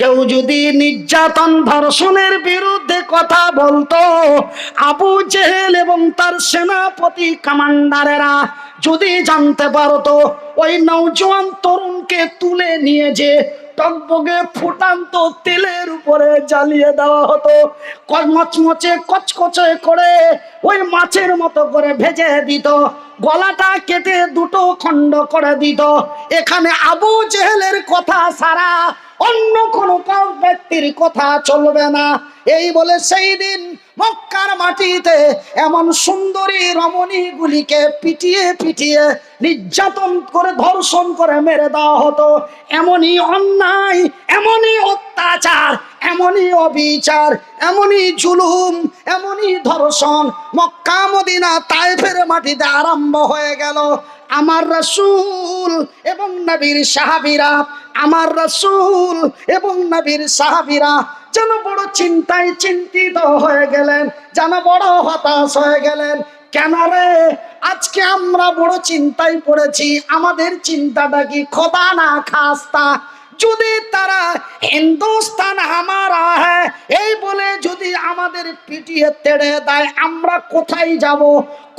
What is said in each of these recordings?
কেউ যদি নির্যাতন ধর্ষণের বিরুদ্ধে কথা বলতো, আবু জেহেল এবং তার সেনাপতি কমান্ডারেরা যদি জানতে পারতো, ওই নৌজওয়ান তরুণকে তুলে নিয়ে যে টকবগে ফুটান্ত তেলের উপরে জ্বালিয়ে দেওয়া হতো মচমচে কচকচে করে ওই মাছের মতো করে ভেজে দিত, গলাটা কেটে দুটো খণ্ড করে দিত। এখানে আবু জেহেলের কথা সারা অন্য কোনো ব্যক্তির কথা চলবে না। এই বলে সেই দিন মক্কার মাটিতে এমন সুন্দরী রমণীগুলিকে পিটিয়ে পিটিয়ে নির্যাতন করে, ধর্ষণ করে মেরে দেওয়া হতো। এমনই অন্যায়, এমনই অত্যাচার, এমনই অবিচার, এমনই জুলুম, এমনই ধর্ষণ মক্কা মদিনা তাইফের মাটিতে আরম্ভ হয়ে গেল। আমার রসুল এবং নবীর সাহাবিরা, আমার রসুল এবং নবীর সাহাবিরা যেন বড় চিন্তায় চিন্তিত হয়ে গেলেন, যেন বড় হতাশ হয়ে গেলেন। কেন রে? আজকে আমরা বড় চিন্তায় পড়েছি, আমাদের চিন্তাটা কি খোদা না খাস্তা? যদি তারা হিন্দুস্তান আমারা হ্যাঁ এই বলে যদি আমাদের পিটিয়ে তেড়ে দেয়, আমরা কোথায় যাব?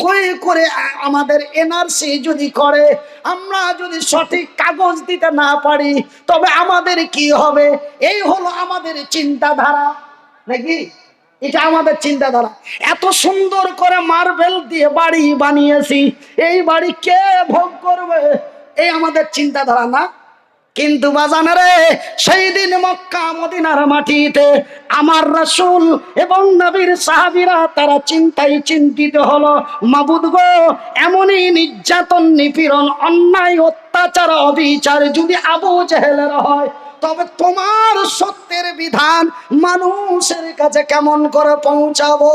কই করে আমাদের এনআরসি যদি করে, আমরা যদি সঠিক কাগজ দিতে না পারি, তবে আমাদের কি হবে? এই হলো আমাদের চিন্তাধারা, নাকি? এটা আমাদের চিন্তাধারা। এত সুন্দর করে মার্বেল দিয়ে বাড়ি বানিয়েছি, এই বাড়ি কে ভোগ করবে? এই আমাদের চিন্তাধারা না? কিন্তু বাজানে রে, সেই দিন মক্কা মদিনার মাটিতে আমার রাসূল এবং নবীর সাহাবীরা তারা চিন্তায় চিন্তিত হলো, মাবুদ গো, এমনই নির্যাতন, নিপীড়ন, অন্যায়, অত্যাচার, অবিচার যদি আবু জেহেলের হয়, তবে তোমার সত্যের বিধান মানুষের কাছে কেমন করে পৌঁছাবো?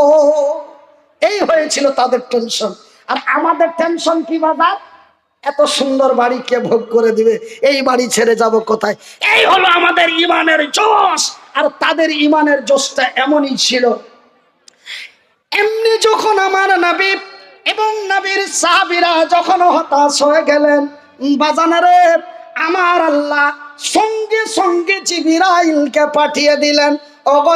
এই হয়েছিল তাদের টেনশন আর আমাদের টেনশন কি বাজার? এত সুন্দর বাড়ি কে ভোগ করে দিবে? এই বাড়ি ছেড়ে যাব কোথায়? এই হলো আমাদের ইমানের জোশ। আর তাদের ইমানের জোশটা এমনই ছিল। এমনি যখন আমার নবী এবং নবীর সাহাবিরা যখন হতাশ হয়ে গেলেন বাজানারে আমার আল্লাহ সঙ্গে সঙ্গে জিবিরাইলকে পাঠিয়ে দিলেন। অগ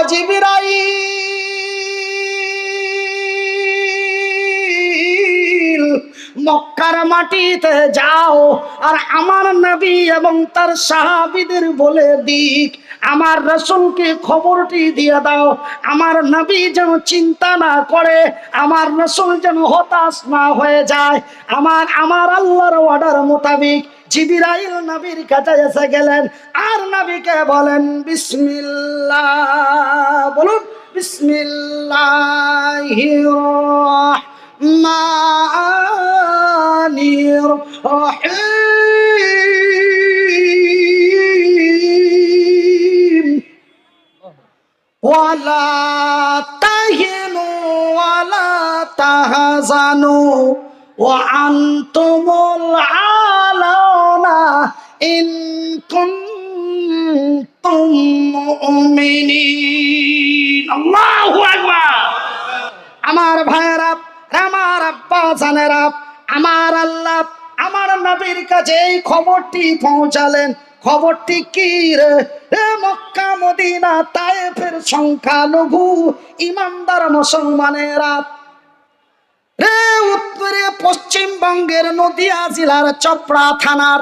মক্কার মাটিতে যাও আর আমার নবী এবং তার সাহাবিদের বলে দিক। আমার রসুলকে খবরটি দিয়ে দাও। আমার নবী যেন চিন্তা না করে, আমার রসুল যেন হতাশ না হয়ে যায়। আমার আমার আল্লাহর অর্ডার মোতাবিক জিবিরাইল নবীর কাছে এসে গেলেন। আর নবীকে বলেন, বিসমিল্লাহ। বলুন, বিসমিল্লাহির রহমানির রহিম ولا تهنوا ولا تهزنوا وأنتم العالون إن كنتم مؤمنين الله أكبر আমার ভাইয়েরা আমার আব্বা জানেরা, আমার আল্লাহ আমার নবীর কাছে এই খবরটি পৌঁছালেন। খবরটি কি রে? মক্কা, মদিনা, তায়েফের সংখ্যালঘু ইমানদার মুসলমানেরা। রে উত্তরে পশ্চিমবঙ্গের নদিয়া জেলার চপড়া থানার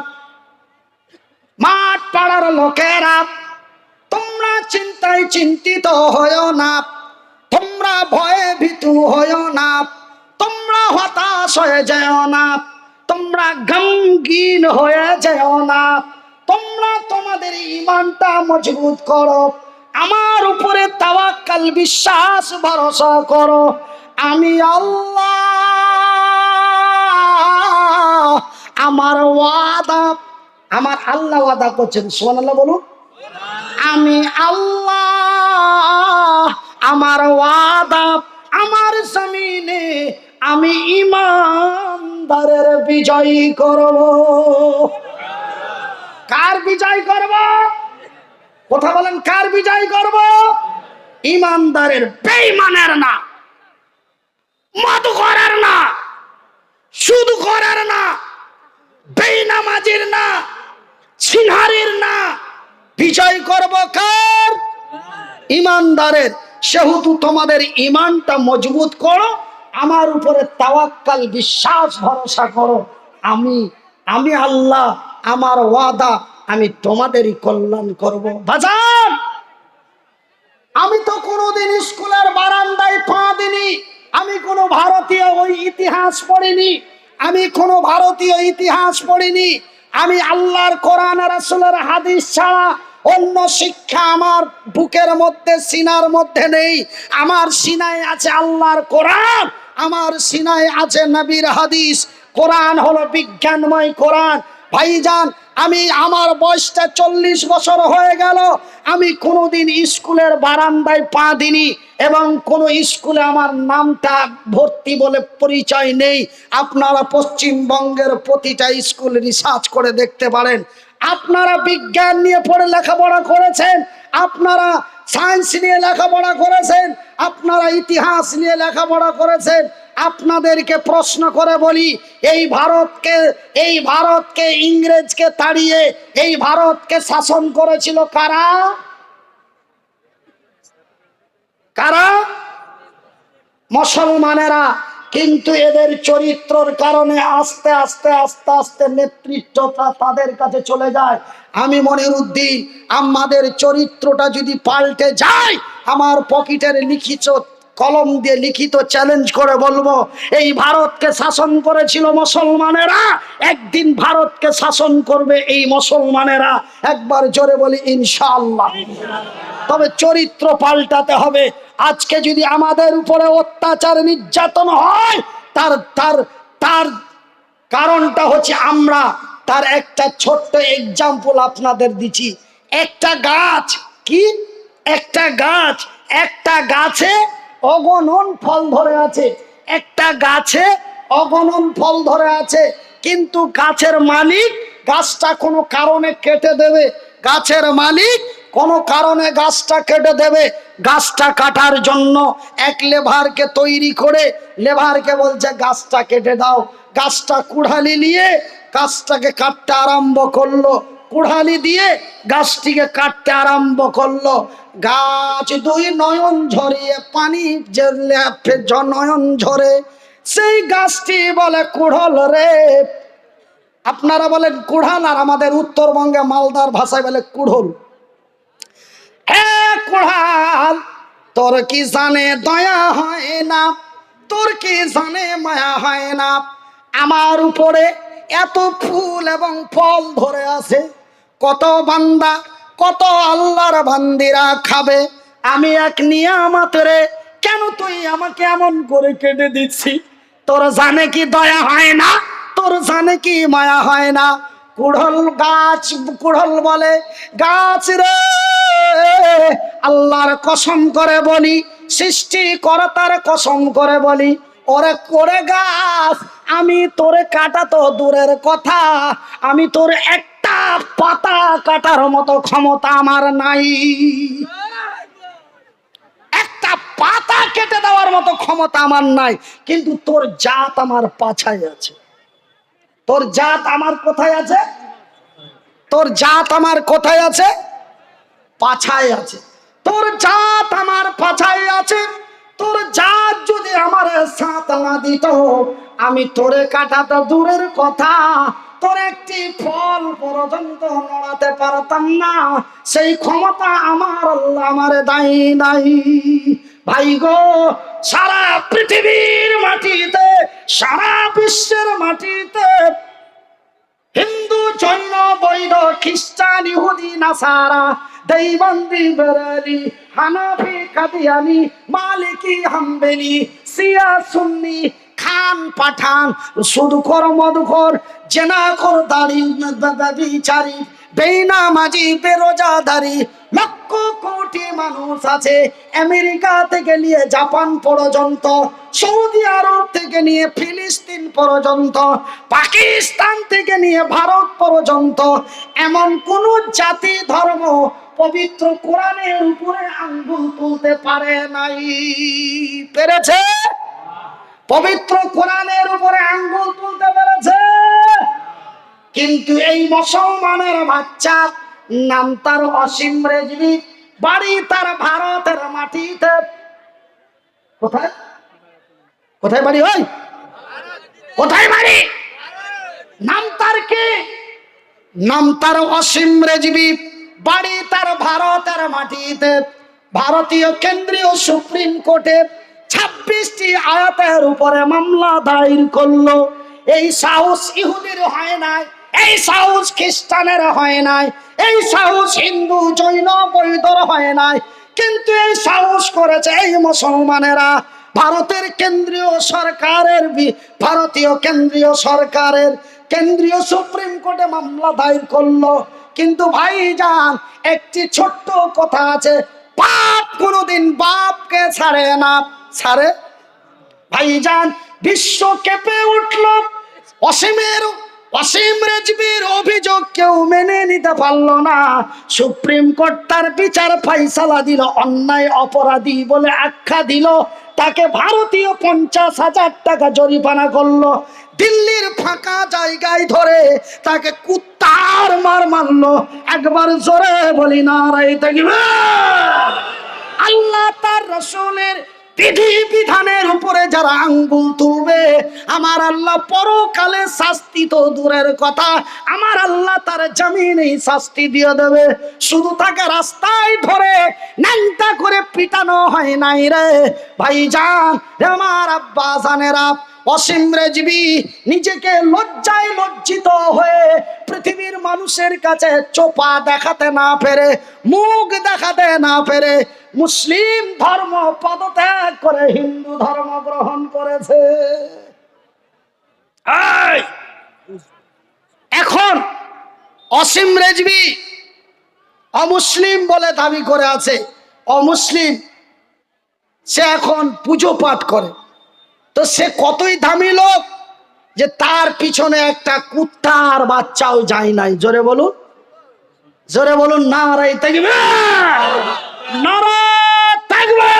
মাঠ পাড়ার লোকেরা, তোমরা চিন্তায় চিন্তিত হয় না, তোমরা ভয়ে ভীতু হয় না। হতাশ হয়ে যেও না। তোমরা গমগীন হয়ে যেও না। তোমরা তোমাদের ইমানটা মজবুত করো। আমার উপরে তাওয়াক্কাল, বিশ্বাস, ভরসা করো। আমি আল্লাহ, আমার ওয়াদা, আমার আল্লাহ ওয়াদা করছেন। সোনাল্লাহ বলুন। আমি আল্লাহ, আমার ওয়াদা, আমার জমিনে আমি ইমানদারের বিজয় করব। কার বিজয় করব? কথা বলেন, কার বিজয় করব? ইমানদারের বেঈমানের না মধু করার না শুধু করার না, বেইনামাজির না, ছিনহারির না। বিজয় করব কার? ইমানদারের। সেহেতু তোমাদের ইমানটা মজবুত করো আমার উপরে তাওয়াক্কাল, বিশ্বাস, ভরসা করো। আমি আমি আল্লাহ, আমার ওয়াদা, আমি তোমাদেরই কল্যাণ করব। বাজার আমি তো কোনোদিন স্কুলের বারান্দায় পা দিনি আমি কোনো ভারতীয় ওই ইতিহাস পড়িনি। আমি কোনো ভারতীয় ইতিহাস পড়িনি। আমি আল্লাহর কোরআন রাসূলের হাদিস ছাড়া অন্য শিক্ষা আমার বুকের মধ্যে, সিনার মধ্যে নেই। আমার সিনায় আছে আল্লাহর কোরআন। আমার সিনায় আছে নবীর হাদিস। কোরআন হলো বিজ্ঞানময় কোরআন। ভাইজান, আমি আমার বয়সটা চল্লিশ বছর হয়ে গেল। আমি কোনোদিন স্কুলের বারান্দায় পা দিনি এবং কোন স্কুলে আমার নামটা ভর্তি বলে পরিচয় নেই। আপনারা পশ্চিমবঙ্গের প্রতিটা স্কুল রিসার্চ করে দেখতে পারেন। আপনারা বিজ্ঞান নিয়ে পড়ে লেখাপড়া করেছেন। আপনারা সায়েন্স নিয়ে লেখাপড়া করেছেন, আপনারা ইতিহাস নিয়ে লেখাপড়া করেছেন, আপনাদেরকে প্রশ্ন করে বলি, এই ভারতকে এই ভারতকে ইংরেজকে তাড়িয়ে, এই ভারতকে শাসন করেছিল কারা? কারা? মুসলমানেরা। কিন্তু এদের চরিত্রর কারণে আস্তে আস্তে আস্তে আস্তে নেতৃত্বটা তাদের কাছে চলে যায়। আমি মনির উদ্দিন আমাদের চরিত্রটা যদি পাল্টে যায়, আমার পকেটের লিখিত কলম দিয়ে লিখিত চ্যালেঞ্জ করে বলব, এই ভারতকে শাসন করেছিল মুসলমানেরা, একদিন ভারতকে শাসন করবে এই মুসলমানেরা। একবার জোরে বলি, ইনশাআল্লাহ। তবে চরিত্র পাল্টাতে হবে। আজকে যদি আমাদের উপরে অত্যাচার নির্যাতন হয়, তার তার তার কারণটা হচ্ছে আমরা। তার একটা ছোট্ট এক্সাম্পল আপনাদের দিচ্ছি। একটা গাছ, কি? একটা গাছ, একটা গাছে অগণন ফল ধরে আছে। একটা গাছে অগণন ফল ধরে আছে। কিন্তু গাছের মালিক গাছটা কোনো কারণে কেটে দেবে। গাছের মালিক কোনো কারণে গাছটা কেটে দেবে। গাছটা কাটার জন্য এক লেভারকে তৈরি করে লেভারকে বলছে, গাছটা কেটে দাও। গাছটা কুড়ালি নিয়ে গাছটাকে কাটতে আরম্ভ করল। কুড়ালি দিয়ে গাছটিকে কাটতে আরম্ভ করল। গাছ দুই নয়ন ঝরিয়ে পানি নয়ন ঝরে। সেই গাছটি বলে, কুড়ল রে। আপনারা বলেন, কুড়াল আর আমাদের উত্তরবঙ্গে মালদার ভাষায় বলে কুড়ল। হে কুড়াল তোর কি জানে দয়া হয় না? তোর কি জানে মায়া হয় না? আমার উপরে এত ফুল এবং ফল ধরে আছে। কত বান্দা, কত আল্লাহর বান্দিরা খাবে। আমি এক নিয়ামত রে, কেন তুই আমাকে এমন করে কেটে দিচ্ছি? তোর জানে কি দয়া হয় না? তোর জানে কি মায়া হয় না? কুড়ল গাছ, কুড়ল বলে, গাছ রে। আল্লাহর কসম করে বলি সৃষ্টি করতার কসম করে বলি, ওরে করে গাছ, আমি তোরে কাটা তো দূরের কথা, আমি তোর একটা পাতা কাটার মতো ক্ষমতা আমার নাই। একটা পাতা কেটে দেওয়ার মতো ক্ষমতা আমার নাই, কিন্তু তোর জাত আমার পাছায় আছে। তোর জাত আমার কোথায় আছে? তোর জাত আমার কোথায় আছে? পাছায় আছে। তোর জাত আমার পাছায় আছে। তোর জাত যদি আমার সাথ না দিত, আমি তোরে কাটাতে দূরের কথা। তোর একটি ফল পর্যন্ত নড়াতে পারতাম না। সেই ক্ষমতা আমার আমার দাই নাই ভাই গো, সারা পৃথিবীর মাটিতে, সারা বিশ্বের মাটিতে হিন্দু, জৈন, বৈধ, খ্রিস্টান, ইহুদি, নাসারা দেইবন্দি বেরালি, হানাফি কাদিয়ানি, মালিকি হাম্বেলি সিয়া সুন্নি, খান পাঠান, সুদখোর মধুখোর জেনাখোর দাড়ি বিচারি বেনামাজি বেরোজাদারি, লক্ষ কোটি মানুষ আছে। আমেরিকা থেকে নিয়ে জাপান পর্যন্ত, সৌদি আরব থেকে নিয়ে ফিলিস্তিন পর্যন্ত, পাকিস্তান থেকে নিয়ে ভারত পর্যন্ত, এমন কোন জাতি, ধর্ম পবিত্র কোরআনের উপরে আঙ্গুল তুলতে পারে নাই। পেরেছে? পবিত্র কোরআনের উপরে আঙ্গুল তুলতে পেরেছে? কিন্তু এই মুসলমানের বাচ্চা নাম তার অসীম রেজবি। বাড়ি তার ভারতের মাটিতে। কোথায়? কোথায় বাড়ি ওই কোথায় বাড়ি? নাম তার কি? নাম তার অসীম রেজবি। বাড়ি তার ভারতের মাটিতে। ভারতীয় কেন্দ্রীয় সুপ্রিম কোর্টে ছাব্বিশটি আয়াতের উপরে মামলা দায়ের করল। এই সাহস ইহুদির হয় নাই, এই সাহস খ্রিস্টানের হয় নাই, এই সাহস হিন্দু জৈন বৈদর হয় নাই। কিন্তু এই সাহস করেছে এই মুসলমানেরা। ভারতের কেন্দ্রীয় সরকারের ভারতীয় কেন্দ্রীয় সরকারের কেন্দ্রীয় সুপ্রিম কোর্টে মামলা দায়ের করল। কিন্তু ভাইজান, একটি ছোট্ট কথা আছে। পাপ কোনোদিন বাপকে ছাড়ে না। ছাড়ে? ভাইজান, বিশ্ব কেঁপে উঠল। অসীমের, অসীম রেজবির অভিযোগ কেউ মেনে নিতে পারল না। সুপ্রিম কোর্ট তার বিচার ফাইসালা দিল, অন্যায় অপরাধী বলে আখ্যা দিল। তাকে ভারতীয় পঞ্চাশ হাজার টাকা জরিমানা করল। দিল্লির ফাঁকা জায়গায় ধরে তাকে কুত্তার মার মারলো। একবার জোরে বলি না রাই আল্লাহ তার রসুলের বিধি বিধানের উপরে যারা আঙ্গুল তুলবে, আমার আল্লাহ পরকালে শাস্তি তো দূরের কথা, আমার আল্লাহ তার জামিনেই শাস্তি দিয়ে দেবে। শুধু তাকে রাস্তায় ধরে ন্যাংটা করে পিটানো হয় নাই রে। ভাই যান আমার আব্বা জানেরা অসীম রেজবি নিজেকে লজ্জায় লজ্জিত হয়ে পৃথিবীর মানুষের কাছে চোপা দেখাতে না পেরে মুখ দেখাতে না পেরে মুসলিম ধর্ম পদত্যাগ করে হিন্দু ধর্ম গ্রহণ করেছে! এখন অসীম রেজবি অমুসলিম বলে দাবি করে আছে। অমুসলিম সে এখন পুজো পাঠ করে। তো সে কতই দামি লোক যে তার পিছনে একটা কুত্তার বাচ্চাও যায় নাই। জোরে বলুন। জোরে বলুন নারাই থাকবে থাকবে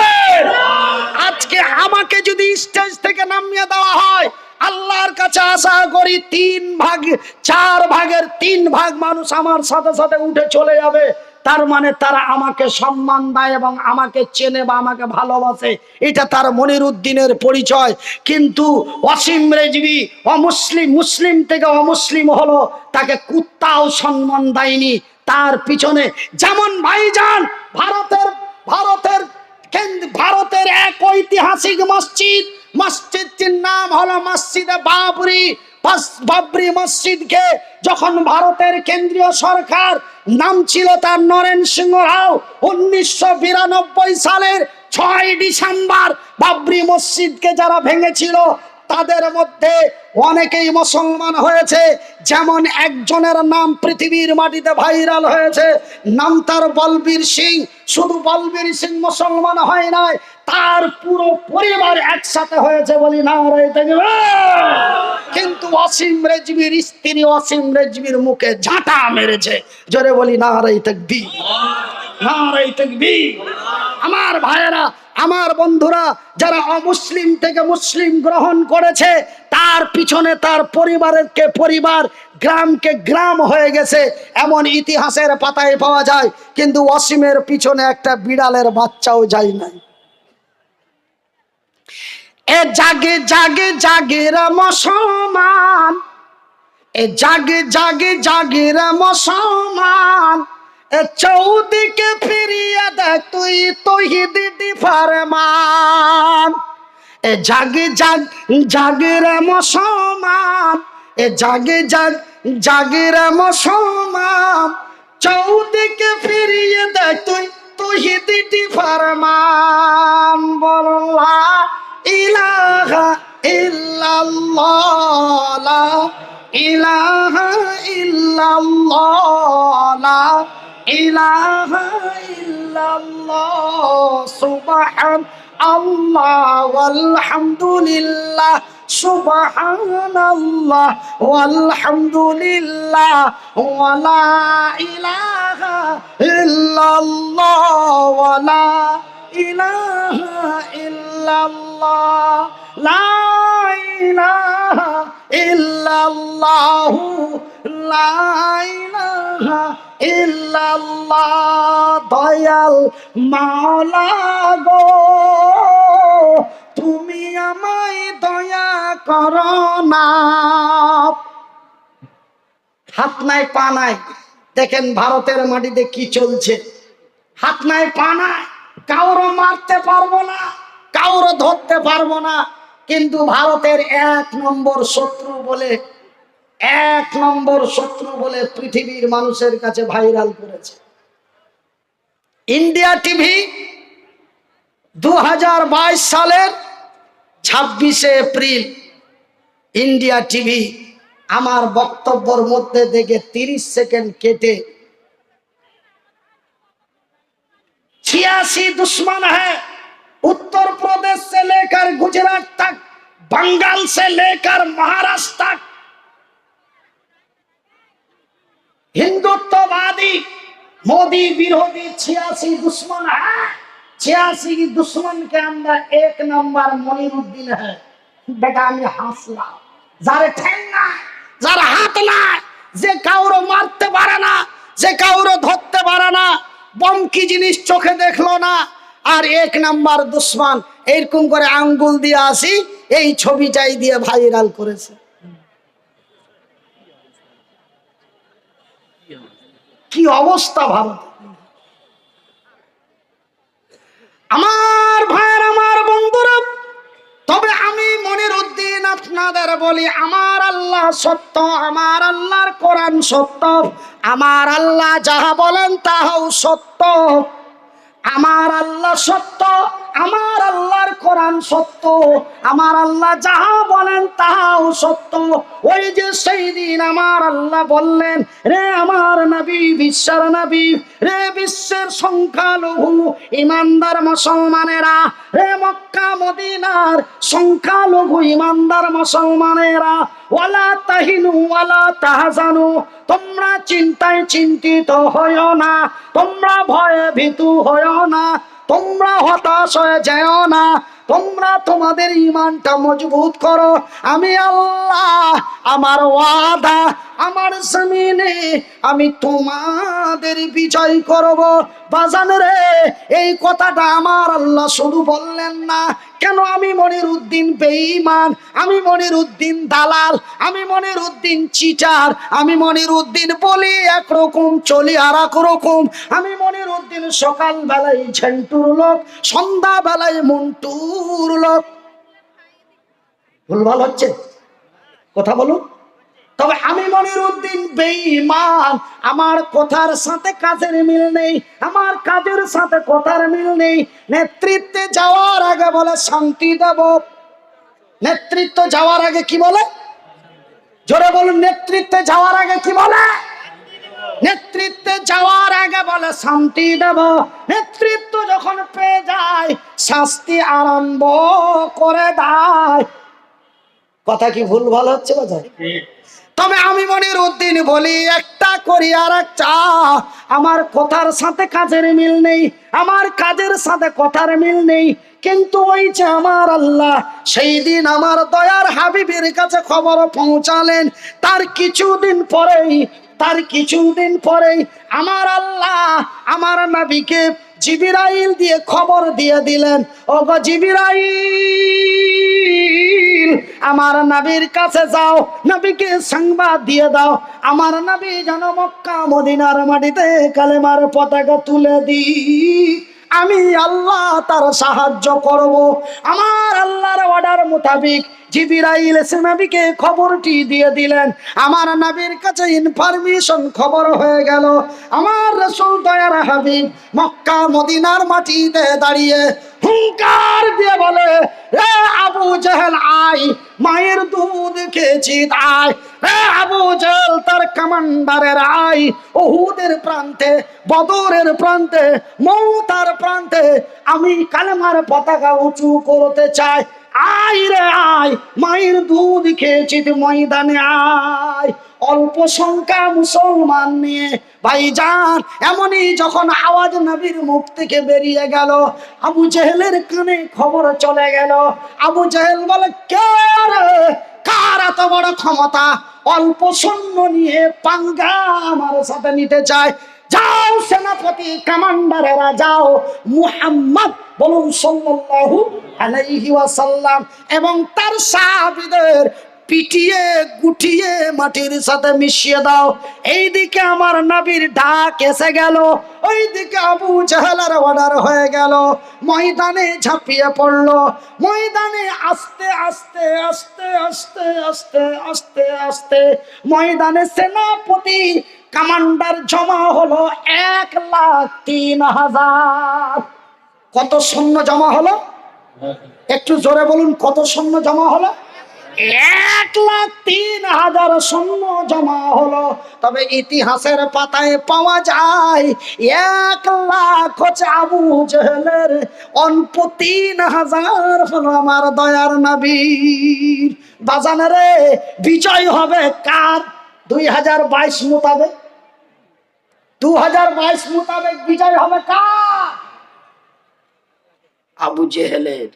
আজকে আমাকে যদি স্টেজ থেকে নামিয়ে দেওয়া হয়, আল্লাহর কাছে আশা করি তিন ভাগ, চার ভাগের তিন ভাগ মানুষ আমার সাথে সাথে উঠে চলে যাবে। তার মানে তারা আমাকে সম্মান দেয় এবং আমাকে চেনে বা আমাকে ভালোবাসে। এটা তার মনির উদ্দিনের পরিচয়। কিন্তু অসীম রেজবি অমুসলিম, মুসলিম থেকে অমুসলিম হলো, তাকে কুত্তাও সম্মান দেয়নি। তার পিছনে যেমন ভাইজান ভারতের ভারতের ভারতের এক ঐতিহাসিক মসজিদ। মসজিদটির নাম হলো মসজিদে বাবরি। বাবরি মসজিদকে যখন ভারতের কেন্দ্রীয় সরকার নাম ছিল তার নরেন সিংহ রাও, উনিশশো বিরানব্বই সালের ছয় ডিসেম্বর বাবরি মসজিদকে যারা ভেঙেছিল, তাদের মধ্যে অনেকেই মুসলমান হয়েছে। যেমন একজনের নাম পৃথিবীর মাটিতে ভাইরাল হয়েছে, নাম তার বলবীর সিং। শুধু বলবীর সিং মুসলমান হয় নাই তার পুরো পরিবার একসাথে হয়েছে বলি না কিন্তু অসীম রেজবির স্ত্রী অসীম রেজবির মুখে ঝাঁটা মেরেছে। জোরে বলি, না রে দেখবি নারাই তাকবীর। আমার ভাইয়েরা, আমার বন্ধুরা, যারা অমুসলিম থেকে মুসলিম গ্রহণ করেছে, তার পিছনে তার পরিবারের কে পরিবার গ্রামকে গ্রাম হয়ে গেছে। এমন ইতিহাসের পাতায় পাওয়া যায়, কিন্তু অসীমের পিছনে একটা বিড়ালের বাচ্চাও যায় নাই। এ জাগে জাগে জাগে রে মুসলমান এ জাগে জাগে জাগে রে মুসলমান এ চৌদিকে ফিরিয়ে দেখ তুই তহিদি ফারমান। এ জাগে, জাগ, জাগে রে মুসলমান এ জাগে, জাগ, জাগে রে মুসলমান চৌদিকে ফিরিয়ে দেখ তুই তহিদি ফারমান। বলা ইলাহা ইল্লাল্লাহ, লা ইলাহা ইল্লাল্লাহ, লা ইলাহা ইল্লাল্লাহ সুবহান আল্লাহ আলহামদুলিল্লাহ সুবহানাল্লাহ ওয়ালহামদুলিল্লাহ ওয়ালা ইলাহা ইল্লাল্লাহ ওয়ালা ইলাহা ইল্লাল্লাহ, লা ইলাহা ইল্লাল্লাহ দয়াল মাওলা গো, তুমি আমায় দয়া করো না। হাত নাই, পা নাই, দেখেন ভারতের মাটিতে কি চলছে। হাত নাই, পা নাই। কাউরো মারতে পারব না, কাউরো ধরতে পারব না। কিন্তু ভারতের এক নম্বর শত্রু বলে, এক নম্বর শত্রু বলে পৃথিবীর মানুষের কাছে ভাইরাল করেছে। ইন্ডিয়া টিভি দু হাজার বাইশ সালের ছাব্বিশে এপ্রিল, ইন্ডিয়া টিভি আমার বক্তব্যর মধ্যে থেকে তিরিশ সেকেন্ড কেটে छियासी दुश्मन है उत्तर प्रदेश से लेकर गुजरात तक बंगाल से लेकर महाराष्ट्र तक हिंदुत्ववादी मोदी विरोधी छियासी दुश्मन है छियासी दुश्मन के अंदर एक नंबर मनिरुद्दीन है बेटा আমি হাসলাম যারে ঠ্যাং নাই যার হাত নাই যে কাউরো মারতে পারে না যে কাউরো ধরতে পারে না বম কি জিনিস চোখে দেখল না। আর এক নাম্বার দুশ্মন, এরকম করে আঙ্গুল দিয়ে আসি, এই ছবিটাই দিয়ে ভাইরাল করেছে। কি অবস্থা ভারত? আমার ভাইয়ের, আমার বন্ধুরা, তবে আমি মনির উদ্দিন আপনাদের বলি, আমার আল্লাহ সত্য, আমার আল্লাহর কোরআন সত্য, আমার আল্লাহ যাহা বলেন তাহাও সত্য। আমার আল্লাহ সত্য, আমার আল্লাহর কোরআন সত্য, আমার আল্লাহ যাহা বলেন তাহাও সত্য। ওই যে সেই দিন আমার আল্লাহ বললেন, রে আমার নবী, বিশ্বের নবী, রে বিশ্বের সংখ্যালঘু ইমানদার মুসলমানেরা। রে মক্কা, মদিনার সংখ্যালঘু ইমানদার মুসলমানেরা, ওয়ালা তাহিনু ওয়ালা তাহাজানু, তোমরা চিন্তায় চিন্তিত হইও না, তোমরা ভয়ে ভীতু হইও না। তোমরা হতাশ হয়ে যেও না। তোমরা তোমাদের ইমানটা মজবুত করো। আমি আল্লাহ, আমার ওয়াদা, আমার জমিনে আমি তোমাদের বিজয় করব। বাজান রে, এই কথাটা আমার আল্লাহ শুধু বললেন না। কেন আমি মনির উদ্দিন বেঈমান? আমি মনির উদ্দিন দালাল, আমি মনির উদ্দিন চিটার, আমি মনির উদ্দিন বলি একরকম, চলি আর এক রকম। আমি মনির উদ্দিন সকাল বেলায় ঝেন্টুর লোক সন্ধ্যা বেলায় মন্টুর লোক। ভুলভাল হচ্ছে? কথা বলুন। তবে আমি মনির উদ্দিন বেঈমান, আমার কথার সাথে কাজের মিল নেই, আমার কাজের সাথে কথার মিল নেই। নেতৃত্বে যাওয়ার আগে বলে শান্তি দেব। নেতৃত্ব যাওয়ার আগে কি বলে? জোরে বলুন, নেতৃত্বে যাওয়ার আগে কি বলে? নেতৃত্বে যাওয়ার আগে বলে শান্তি দেব। নেতৃত্ব যখন পেয়ে যায়, শাস্তি আরম্ভ করে দেয়। কথা কি ভুল ভালো হচ্ছে কথা তবে আমি মনির উদ্দিন বলি, একটা করি আর একটা। আমার কথার সাথে কাজের মিল নেই, আমার কাজের সাথে কথার মিল নেই। কিন্তু ওই যে আমার আল্লাহ, সেই দিন আমার দয়ার হাবিবের কাছে খবর পৌঁছালেন। তার কিছুদিন পরেই তার কিছুদিন পরেই আমার আল্লাহ আমার নবীকে জিবিরাইল দিয়ে খবর দিয়ে দিলেন ও গো জিবিরাইল, আমার নাবির কাছে যাও, নবীকে সংবাদ দিয়ে দাও। আমার নবী যেন মক্কা, মদিনার মাটিতে কালেমার পতাকা তুলে দি আমি আল্লাহ তার সাহায্য করব। আমার আল্লাহর অর্ডার মোতাবিক জিবিরাইল এসে খবরটি দিয়ে দিলেন। আমার নবীর কাছে ইনফরমেশন খবর হয়ে গেল। আমার রসুল দয়ার হাবিব মক্কা মদিনার মাটিতে দাঁড়িয়ে হুঙ্কার দিয়ে বলে রে আবু জেহেল আই মায়ের দুধ খেয়েছি, আয়। রে আবু জেহেল, তার কমান্ডারের আই ওহুদের প্রান্তে, বদরের প্রান্তে, মৌতার প্রান্তে আমি কালেমার পতাকা উঁচু করতে চাই। আয় রে আয়, মায়ের দুধ খেয়েছি ময়দানে আয়। অল্প সংখ্যা মুসলমান নিয়ে ভাইজান, এমনই যখন আওয়াজ নবীর মুখ থেকে বেরিয়ে গেল, আবু জেহেলের কানে খবর চলে গেল। আবু জেহেল বলে, কে রে? কার এত বড় ক্ষমতা? অল্প সৈন্য নিয়ে পাঙ্গা আমার সাথে নিতে চায়। যাও সেনাপতি, কমান্ডারেরা যাও। মুহাম্মদ বলুন সাল্লাল্লাহু আলাইহি ওয়াসাল্লাম এবং তার সাহাবীদের পিটিয়ে, গুটিয়ে, মাটির সাথে মিশিয়ে দাও। এইদিকে আমার নবীর ডাক এসে গেল। ওইদিকে আবু জাহালার অর্ডার হয়ে গেল। ময়দানে ঝাঁপিয়ে পড়ল। ময়দানে আস্তে আস্তে আস্তে আস্তে আস্তে আস্তে আস্তে ময়দানে সেনাপতি কমান্ডার জমা হলো এক লাখ তিন হাজার। কত সৈন্য জমা হলো? একটু জোরে বলুন, কত সৈন্য জমা হলো? এক লাখ তিন হাজার সৈন্য জমা হলো। তবে ইতিহাসের পাতায় পাওয়া যায়, এক লাখ হচ্ছে আবু জেহেলের, অল্প তিন হাজার হলো আমার দয়ার নবীর বাজানে রে, বিজয় হবে কার? দুই হাজার বাইশ মোতাবেক। দু হাজার বাইশ মোতাবেক বিজয় হবে কার? আবু জেহেলের।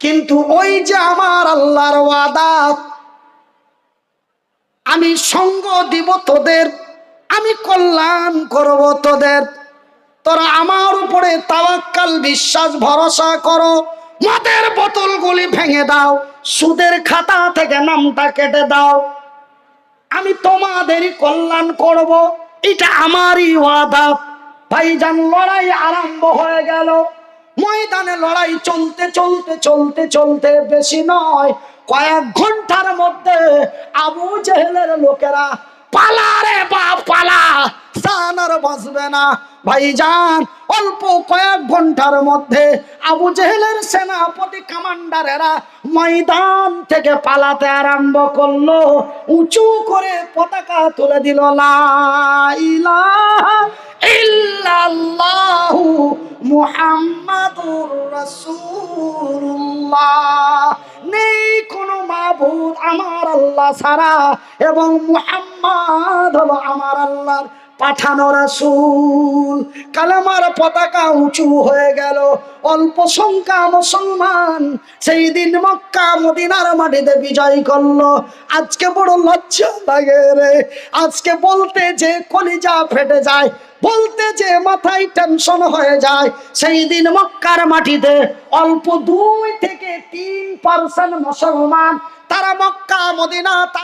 কিন্তু ওই যে আমার আল্লাহর ওয়াদা, আমি সঙ্গ দিব তোদের, আমি কল্যাণ করব তোদের। তোরা আমার উপরে তাওয়াক্কাল, বিশ্বাস, ভরসা করো। মদের বোতলগুলি ভেঙে দাও, সুদের খাতা থেকে নামটা কেটে দাও। আমি তোমাদেরই কল্যাণ করব। এটা আমারই ওয়াদা। ভাইজান, লড়াই আরম্ভ হয়ে গেল। ময়দানে লড়াই চলতে চলতে চলতে চলতে বেশি নয়, কয়েক ঘণ্টার মধ্যে আবু জেহেলের লোকেরা, পালা রে বাপ, পালা। স্থান আর বাঁচবে না। ভাইজান, অল্প কয়েক ঘণ্টার মধ্যে আবু জেহেলের সেনাপতি কমান্ডারেরা ময়দান থেকে পালাতে আরম্ভ করল। উঁচু করে পতাকা তুলে দিল মুহাম্মাদুর নেই কোনো মাবুদ আমার আল্লাহ ছাড়া এবং মুহাম্মদ হলো আমার আল্লাহর পাঠানো রাসূল। কালামার পতাকা উঁচু হয়ে গেল। অল্প সংখ্যা মুসলমান। সেই দিন মক্কা, মদিনার মাটিতে বিজয় করল। আজকে বড় লজ্জা লাগে রে। আজকে বলতে যে কলিজা ফেটে যায়, বলতে যে মাথায় টেনশন হয়ে যায়, সেই দিন মক্কার মাটিতে অল্প দুই থেকে তিন পার্সেন্ট মুসলমান, তারা মক্কা, মদিনা